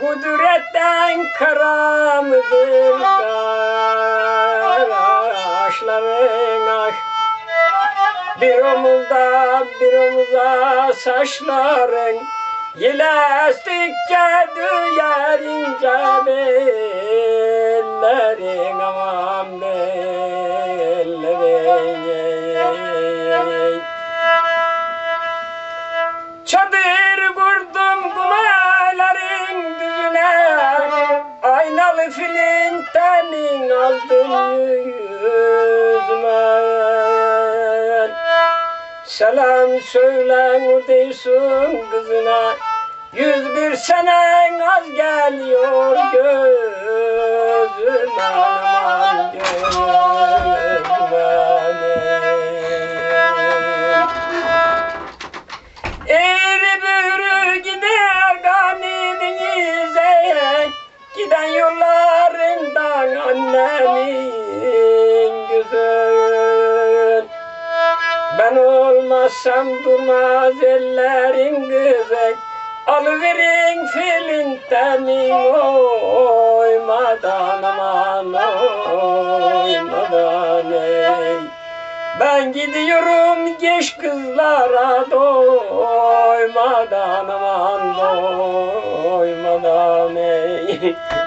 Kudretten karamdır kaşların ah Bir omuzda bir omuza saçların Yelestikçe duyar ince bellerin. Aman bellerin filintenin aldım yüzüme. Selam söylen udeysun kızına. Yüz bir senen az geliyor gözüme. Aman gözüme Giden yollarından annemin güzel Ben olmazsam durmaz ellerin güzel Alıverin filin temin oymadan aman oymadan ey. Ben gidiyorum geç kızlara doymadan 嘿嘿。